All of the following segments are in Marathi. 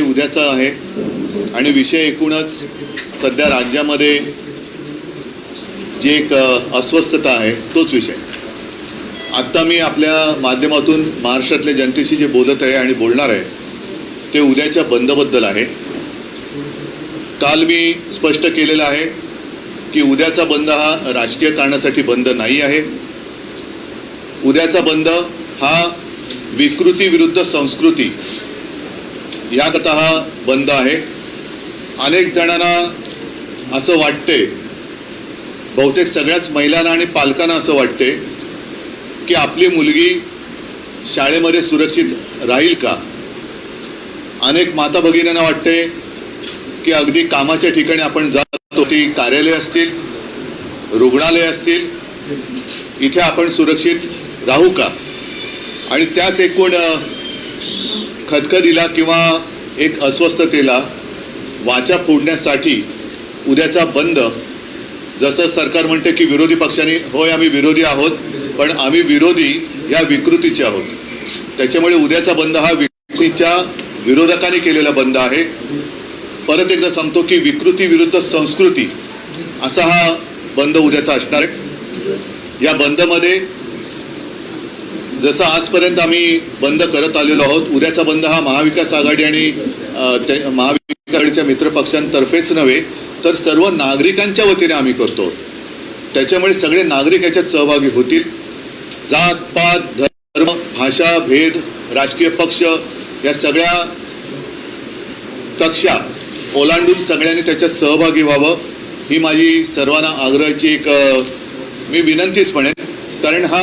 उद्याचा आहे. आणि विषय एकूणच सध्या राज्यामध्ये जी एक अस्वस्थता आहे तोच विषय. आत्ता मी आपल्या माध्यमातून महाराष्ट्रातल्या जनतेशी जे बोलत आहे आणि बोलणार आहे ते उद्याच्या बंदबद्दल आहे. काल मी स्पष्ट केलेलं आहे की उद्याचा बंद हा राजकीय कारणासाठी बंद नाही आहे. उद्याचा बंद हा विकृती विरुद्ध संस्कृती याकरता हा बंद आहे. अनेक जणांना असं वाटते बहुतेक सगळ्याच महिलांना आणि पालकांना असं वाटते की आपली मुलगी शाळेमध्ये सुरक्षित राहील का? अनेक माता भगिनींना वाटते की अगदी कामाच्या ठिकाणी आपण जातो ती कार्यालय असतील रुग्णालय असतील इथे आपण सुरक्षित राहू का? आणि त्याच एकूण खदखदीला किंवा एक अस्वस्थतेला वाचा फोडण्यासाठी उद्याचा बंद. जसं सरकार म्हणते की विरोधी पक्षांनी होय आम्ही विरोधी आहोत पण आम्ही विरोधी या विकृतीचे आहोत. त्याच्यामुळे उद्याचा बंद हा विकृतीच्या विरोधकांनी केलेला बंद आहे. परत एकदा सांगतो की विकृती विरुद्ध संस्कृती असा हा बंद उद्याचा असणार आहे. या बंदमध्ये जसं आजपर्यंत आम्ही बंद करत आलेलो आहोत उद्याचा बंद हा महाविकास आघाडी आणि ते महाविकास आघाडीच्या मित्रपक्षांतर्फेच नव्हे तर सर्व नागरिकांच्या वतीने आम्ही करतो. त्याच्यामुळे सगळे नागरिक याच्यात सहभागी होतील. जात पात धर्म भाषा भेद राजकीय पक्ष या सगळ्या कक्षा ओलांडून सगळ्यांनी त्याच्यात सहभागी व्हावं ही माझी सर्वांना आग्रहाची एक मी विनंतीच म्हणेन. कारण हा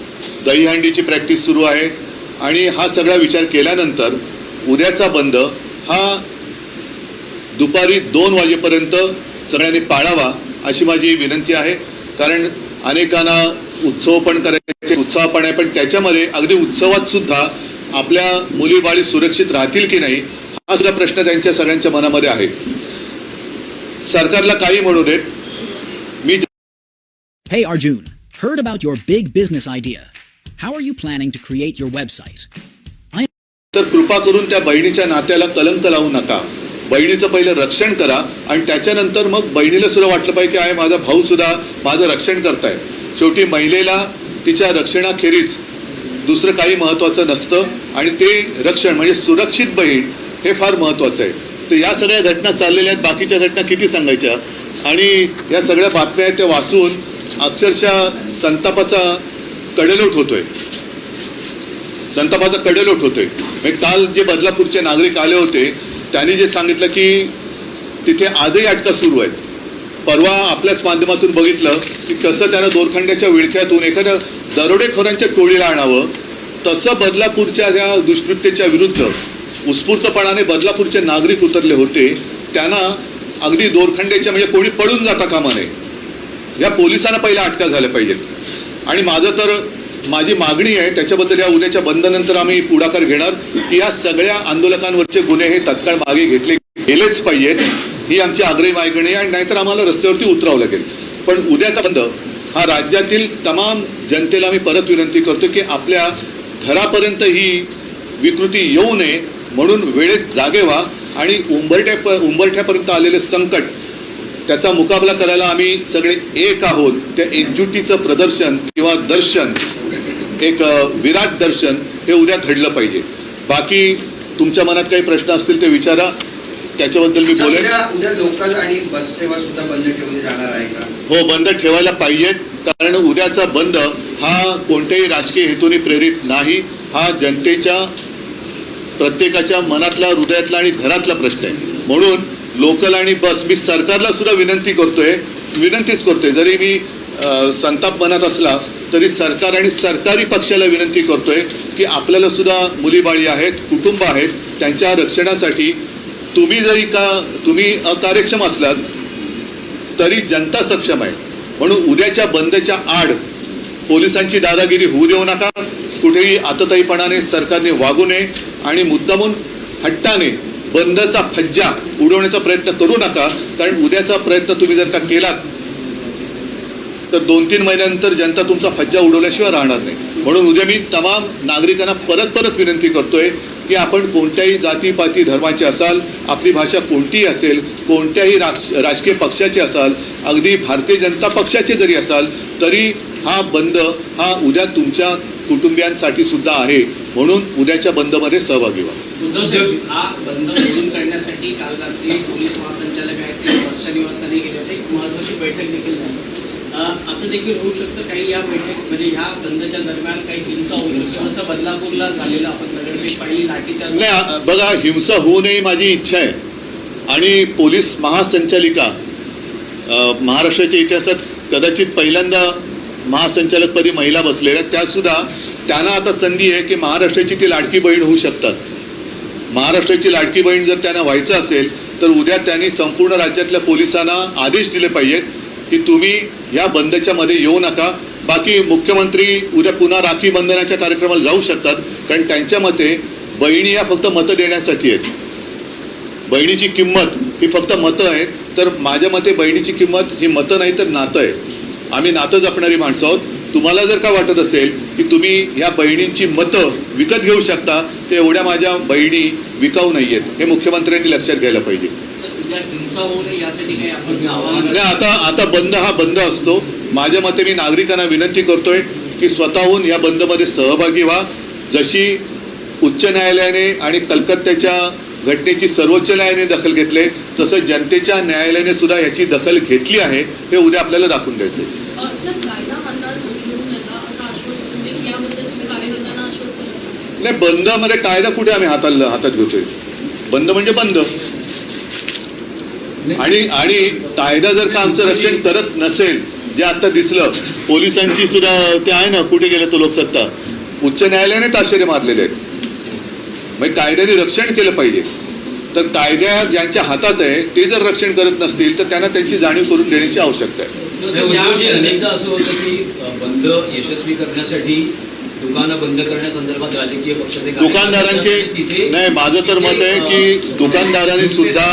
दहीहंडीची प्रॅक्टिस सुरू आहे. आणि हा सगळा विचार केल्यानंतर उद्याचा बंद हा दुपारी दोन वाजेपर्यंत सगळ्यांनी पाळावा अशी माझी विनंती आहे. कारण अनेकांना उत्सव पण करायचे उत्साह पण आहे. पण त्याच्यामध्ये अगदी उत्सवात सुद्धा आपल्या मुली बाळी सुरक्षित राहतील की नाही हा सुद्धा प्रश्न त्यांच्या सगळ्यांच्या मनामध्ये आहे. सरकारला काही म्हणू देत. मी Hey Arjun, heard about your big business idea. How are you planning to create your website? तर कृपा करून त्या बहिणीच्या नात्याला कलंक लावू नका. बहिणीचं पहिलं रक्षण करा आणि त्याच्यानंतर मग बहिणीला सुद्धा वाटलं पाहिजे की आहे माझा भाऊ सुद्धा माझं रक्षण करताय. शेवटी महिलेला तिच्या रक्षणाखेरीज दुसरं काही महत्त्वाचं नसतं आणि ते रक्षण म्हणजे सुरक्षित बहीण हे फार महत्त्वाचं आहे. तर या सगळ्या घटना चाललेल्या आहेत. बाकीच्या घटना किती सांगायच्या? आणि या सगळ्या बातम्या आहेत त्या वाचून अक्षरशः संतापाचा कडेलोट होतोय. संतापाचा कडेलोट होतोय. म्हणजे काल जे बदलापूरचे नागरिक आले होते त्यांनी जे सांगितलं की तिथे आजही अटका सुरू आहेत. परवा आपल्याच माध्यमातून बघितलं की कसं त्यानं दोरखंड्याच्या विळख्यातून एखाद्या दरोडेखोरांच्या टोळीला आणावं तसं बदलापूरच्या त्या दुष्कृत्याच्या विरुद्ध उत्स्फूर्तपणाने बदलापूरचे नागरिक उतरले होते त्यांना अगदी दोरखंड्याच्या म्हणजे कोणी पळून जाता कामा नये. या पोलिसांना पहिल्या अटका झाल्या पाहिजेत. आणि माझं तर माझी मागणी आहे त्याच्याबद्दल या उद्याच्या बंदनंतर आम्ही पुढाकार घेणार की या सगळ्या आंदोलकांवरचे गुन्हे हे तत्काळ मागे घेतले गेलेच पाहिजेत ही आमची आग्रही मागणी आहे आणि नाहीतर आम्हाला रस्त्यावरती उतरावं लागेल. पण उद्याचा बंद हा राज्यातील तमाम जनतेला मी परत विनंती करतो की आपल्या घरापर्यंत ही विकृती येऊ नये म्हणून वेळेत जागे व्हा आणि उंबरठ्या उंबरठ्यापर्यंत आलेले संकट त्याचा मुकाबला करायला आम्ही सगळे एक आहोत. त्या एकजुटीचं प्रदर्शन किंवा दर्शन एक विराट दर्शन हे उद्या घडलं पाहिजे. बाकी तुमच्या मनात काही प्रश्न असतील ते विचारा. त्याच्याबद्दल मी बोलेन. उद्या उद्या लोकल आणि बस सेवा सुद्धा बंद ठेवली जाणार आहे का? हो बंद ठेवायला पाहिजेत कारण उद्याचा बंद हा कोणत्याही राजकीय हेतूने प्रेरित नाही. हा जनतेच्या प्रत्येकाच्या मनातला हृदयातला आणि घरातला प्रश्न आहे. म्हणून लोकल आणि बस मी सरकारला सुद्धा विनंती करतोय विनंतीच करतोय. जरी मी संताप मनात असला तरी सरकार आणि सरकारी पक्षाला विनंती करतोय की आपल्याला सुद्धा मुलीबाळी आहेत कुटुंब आहेत त्यांच्या रक्षणासाठी तुम्ही जरी का तुम्ही अकार्यक्षम असलात तरी जनता सक्षम आहे. म्हणून उद्याच्या बंदच्या आड पोलिसांची दादागिरी होऊ देऊ नका. कुठेही आतताईपणाने सरकारने वागू नये आणि मुद्दामून हट्टाने बंदचा फज्जा उडवण्याचा प्रयत्न करू नका कारण उद्याचा प्रयत्न तुम्ही जर का केलात तर दोन तीन महिन्यानंतर जनता तुमचा फज्जा उडवल्याशिवाय राहणार नाही. म्हणून उद्या मी तमाम नागरिकांना परत परत विनंती करतोय की आपण कोणत्याही जातीपाती धर्माचे असाल आपली भाषा कोणतीही असेल कोणत्याही राज राजकीय पक्षाचे असाल अगदी भारतीय जनता पक्षाचे जरी असाल तरी हा बंद हा उद्या तुमच्या कुटुंबियांसाठी सुद्धा आहे. म्हणून उद्याच्या बंदमध्ये सहभागी व्हा. उद्धव हा बंद मोडून काढण्यासाठी काल रात्री पोलीस महासंचालक आहेत ते वर्षा निवासाने गेले होते. एक महत्वाची बैठक देखील झाली. असं देखील होऊ शकतं काही या बैठक म्हणजे ह्या बंदच्या दरम्यान काही हिंसा होऊ शकतं. जसं बदलापूरला झालेलं आपण दगडफेक पाहिली लाठीचार्ज नाही बघा हिंसा होऊ नये माझी इच्छा आहे. आणि पोलीस महासंचालिका महाराष्ट्राच्या इतिहासात कदाचित पहिल्यांदा महासंचालकपदी महिला बसलेल्या आहेत. त्यासुद्धा त्यांना आता संधी आहे की महाराष्ट्राची ती लाडकी बहीण होऊ शकतात. महाराष्ट्राची लाडकी बहीण जर त्यांना व्हायचं असेल तर उद्या त्यांनी संपूर्ण राज्यातल्या पोलिसांना आदेश दिले पाहिजेत की तुम्ही या बंदच्या मध्ये येऊ नका. बाकी मुख्यमंत्री उद्या पुन्हा राखी बंधनाच्या कार्यक्रमाला जाऊ शकतात कारण त्यांच्या मते बहिणी या फक्त मतं देण्यासाठी आहेत. बहिणीची किंमत ही फक्त मतं आहेत तर माझ्या मते बहिणीची किंमत ही मतं नाही तर नातं आहे. आम्ही नातं जपणारी माणसं आहोत. तुम्हाला जर का वाटत असेल की तुम्ही या बहिणींची मतं विकत घेऊ शकता ते एवढ्या माझ्या बहिणी विकाऊ नाही आहेत हे मुख्यमंत्र्यांनी लक्षात घ्यायला पाहिजे. नाही आता आता बंद हा बंद असतो. माझ्या मते मी नागरिकांना विनंती करतोय की स्वतःहून या बंदमध्ये सहभागी व्हा. जशी उच्च न्यायालयाने आणि कलकत्त्याच्या घटनेची सर्वोच्च न्यायालयाने दखल घेतले तसं जनतेच्या न्यायालयाने सुद्धा याची दखल घेतली आहे हे उद्या आपल्याला दाखवून द्यायचं अ, सर कायदा हातात घेऊ नका असं आश्वासन म्हणजे याबद्दल तुम्ही कार्यकर्त्यांना आश्वस्त करता नाही बंदमध्ये कायदा कुठे आम्ही हाताला हातात घेतोय? बंद म्हणजे बंद. आणि आणि कायदा जर का आमचं रक्षण करत नसेल जे आता दिसलं पोलिसांची सुद्धा ते आहे ना कुठे गेलं तो लोकसत्ता? उच्च न्यायालयाने ताशेरे मारलेले आहेत. म्हणजे कायद्याने रक्षण केलं पाहिजे. तर कायद्या ज्यांच्या हातात आहे ते जर रक्षण करत नसतील तर त्यांना त्यांची जाणीव करून देण्याची आवश्यकता आहे. अनेकदा असं होतं की बंद यशस्वी करण्यासाठी दुकानं बंद करण्यासंदर्भात राजकीय पक्षाचे कार्यकर्ते दुकानदारांचे तिथे नाही माझं तर मत आहे की दुकानदारांनी सुद्धा.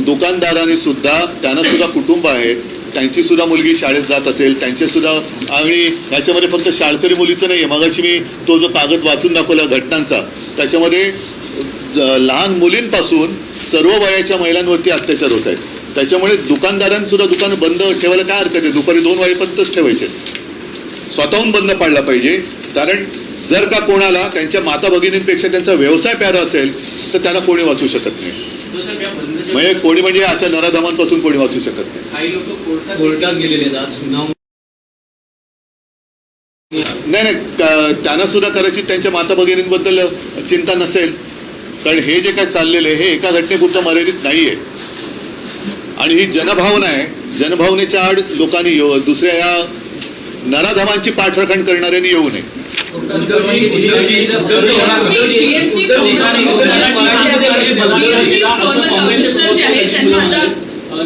दुकानदारांनी सुद्धा त्यांना सुद्धा कुटुंब आहेत. त्यांची सुद्धा मुलगी शाळेत जात असेल त्यांचे सुद्धा आणि याच्यामध्ये फक्त शाळकरी मुलीचं नाही आहे मगाशी मी तो जो कागद वाचून दाखवला घटनांचा त्याच्यामध्ये लहान मुलींपासून सर्व वयाच्या महिलांवरती अत्याचार होत आहेत. त्याच्यामुळे दुकानदारांनी सुद्धा दुकान बंद ठेवायला काय हरकत आहे? दुपारी दोन वाजेपर्यंतच ठेवायचे. स्वतःहून बंद पाडला पाहिजे. कारण जर का कोणाला त्यांच्या माता भगिनींपेक्षा त्यांचा व्यवसाय प्यारा असेल तर त्यांना कोणी वाचू शकत नाही. म्हणजे कोणी म्हणजे अशा नराधामांपासून कोणी वाचू शकत नाही. कोर्टात गेलेले नाही नाही त्या- त्यांना सुद्धा कदाचित त्यांच्या माता भगिनींबद्दल चिंता नसेल. कारण हे जे काय चाललेलं आहे हे एका घटनेपुरतं मर्यादित नाही आहे आणि ही जनभावना आहे. जनभावनेच्या आड लोकांनी येऊ दुसऱ्या या नराधमांची पाठराखण करणाऱ्यांनी येऊ नये.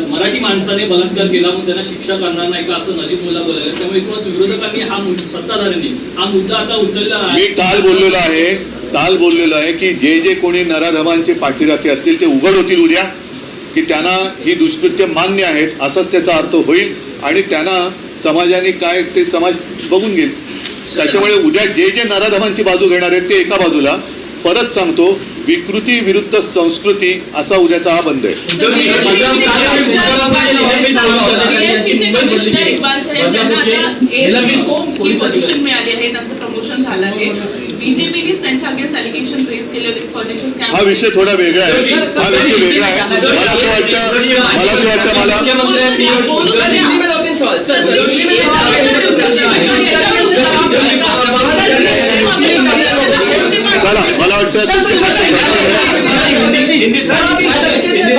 मराठी माणसाने बलात्कार केला मग त्यांना शिक्षा करणार नाही का? असं नजीब मुला बोलायला त्यामुळे एकूणच विरोधकांनी हा सत्ताधाऱ्यांनी हा मुद्दा आता उचलला मी आहे काल बोललेलो आहे काल बोललेलो आहे की जे जे कोणी नराधमांचे पाठीराखे असतील ते उघड होतील उद्या की त्यांना ही दुष्कृत्य मान्य आहेत असाच त्याचा अर्थ होईल आणि त्यांना समाजाने काय ते समाज बघून घेईल. त्याच्यामुळे उद्या जे जे नराधमांची बाजू घेणार आहेत ते एका बाजूला परत सांगतो विकृती विरुद्ध संस्कृती असा उद्याचा हा बंद आहे ही हा विषय थोडा वेगळा आहे हा विषय वेगळा आहे मला असं वाटतं मला असं वाटतं मला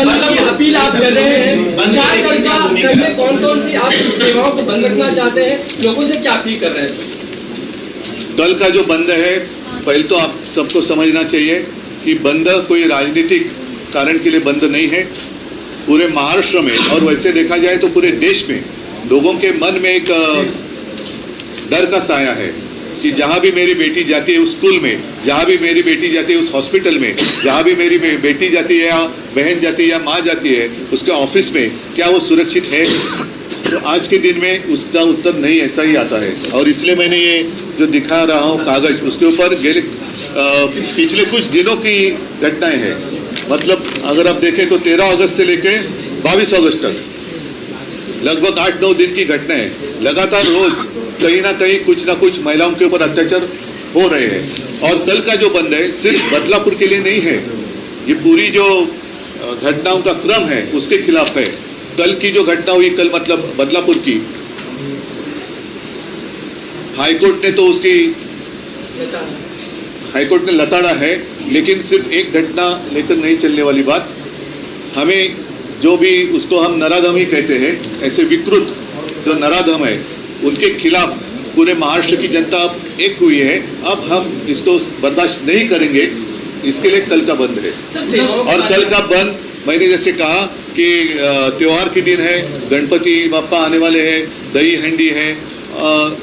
वाटतं अपील आप कर रहे हैं कौन कौन सी आप सेवाओं को बंद रखना चाहते हैं। लोगों से क्या अपील कर रहे हैं? का जो बंद है, पहले तो आप सबको समझना चाहिए कि बंद कोई राजनीतिक, कारण के लिए बंद नहीं है, पूरे महाराष्ट्र में और वैसे देखा जाए तो पूरे देश में लोगों के मन में एक डर का साया है कि जहाँ भी मेरी बेटी जाती है उस स्कूल में, जहाँ भी मेरी बेटी जाती है उस हॉस्पिटल में, जहाँ भी मेरी बेटी जाती है या बहन जाती है या माँ जाती है, उसके ऑफ़िस में क्या वो सुरक्षित है? तो आज के दिन में उसका उत्तर नहीं, ऐसा ही आता है। और इसलिए मैंने ये जो दिखा रहा हूँ कागज़, उसके ऊपर गेले पिछले कुछ दिनों की घटनाएँ हैं। मतलब अगर आप देखें तो तेरह अगस्त से लेकर बाईस अगस्त तक लगभग आठ नौ दिन की घटना है लगातार रोज कहीं ना कहीं कुछ ना कुछ महिलाओं के ऊपर अत्याचार हो रहे हैं। और कल का जो बंद है, सिर्फ़ बदलापुर के लिए नहीं है। ये पूरी जो घटनाओं का क्रम है, उसके खिलाफ है। कल की जो घटना हुई, कल मतलब बदलापुर की, हाईकोर्ट ने तो उसकी, हाईकोर्ट ने लताड़ा है, लेकिन सिर्फ़ एक घटना लेकर नहीं चलने वाली बात। हमें जो भी उसको हम नराधम ही कहते हैं, ऐसे विकृत जो नराधम है उनके खिलाफ पूरे महाराष्ट्र की जनता अब एक हुई है। अब हम इसको बर्दाश्त नहीं करेंगे। इसके लिए कल का बंद है। और कल का बंद मैंने जैसे कहा कि त्यौहार के दिन है गणपति बापा आने वाले हैं दही हंडी है।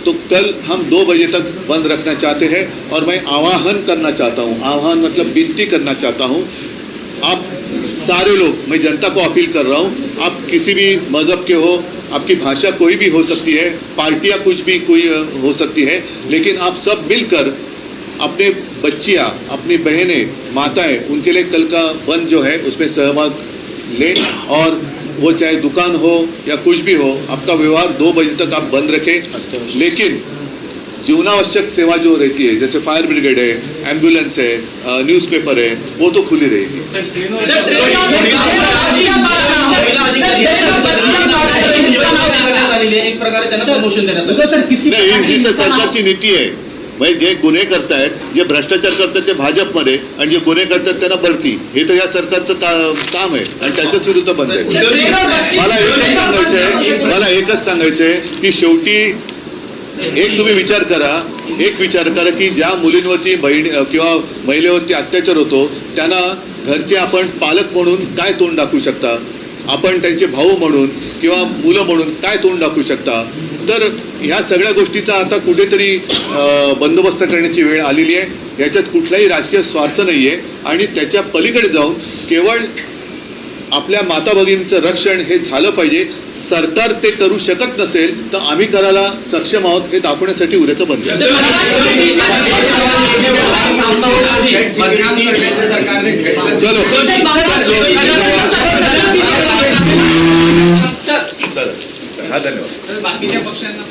तो कल हम दो बजे तक बंद रखना चाहते हैं और मैं आह्वान करना चाहता हूँ। आह्वान मतलब विनती करना चाहता हूँ। आप सारे लोग मैं जनता को अपील कर रहा हूँ आप किसी भी मज़हब के हो आपकी भाषा कोई भी हो सकती है पार्टियाँ कुछ भी कोई हो सकती है लेकिन आप सब मिलकर अपने बच्चियाँ अपनी बहनें माताएँ उनके लिए कल का फन जो है उसमें सहभाग लें और वो चाहे दुकान हो या कुछ भी हो आपका व्यवहार दो बजे तक आप बंद रखें। लेकिन जीवनावश्यक सेवा जो रहती है जैसे फायर ब्रिगेड है एम्बुलेंस है न्यूज़पेपर है वो तो खुली रहेगी। सरकारची नीती आहे म्हणजे जे गुन्हे करतायत जे भ्रष्टाचार करतात ते भाजपमध्ये आणि जे गुन्हे करतात त्यांना बढती हे तर या सरकारचं का काम आहे आणि त्याच्याच विरुद्ध बंद आहे. मला एकच सांगायचं आहे मला एकच सांगायचं आहे की शेवटी एक तुम्ही विचार करा. एक विचार करा की ज्या मुलींवरती बहीण किंवा महिलेवरती अत्याचार होतो त्यांना घरचे आपण पालक म्हणून काय तोंड दाखवू शकता? आपण त्यांचे भाऊ म्हणून किंवा मुलं म्हणून काय तोंड दाखवू शकता? तर ह्या सगळ्या गोष्टीचा आता कुठेतरी बंदोबस्त करण्याची वेळ आलेली आहे. याच्यात कुठलाही राजकीय स्वार्थ नाही आहे आणि त्याच्या पलीकडे जाऊन केवळ आपल्या माता भगिनीचं रक्षण हे झालं पाहिजे. सरकार ते करू शकत नसेल तर आम्ही करायला सक्षम आहोत हे दाखवण्यासाठी उद्याचं बंद चलो. हा धन्यवाद. बाकीच्या पक्षांना